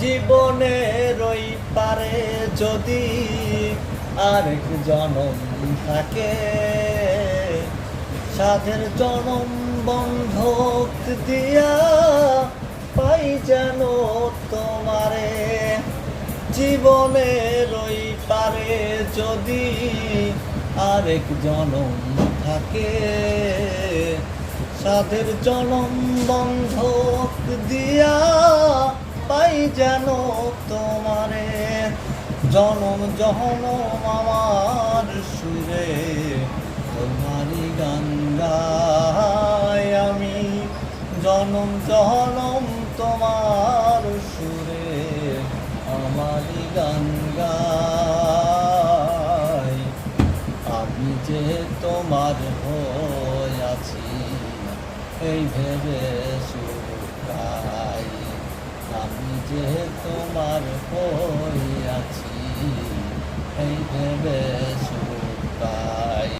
জীবনের ওই পারে যদি আরেক জনম থাকে, সাধের জনম বন্ধক দিয়া পাই যেন তোমারে। জীবনের ওই পারে যদি আরেক জনম থাকে, সাধের জনম বন্ধক দিয়া যেন তোমারে জনম জহনম আমার সুরে, তোমারই গান আমি। জনম জহনম তোমার সুরে, আমারই গান গাই। আমি যে তোমার হয়ে আছি, এই ভেবে যে তোমার আছি এই ভেবে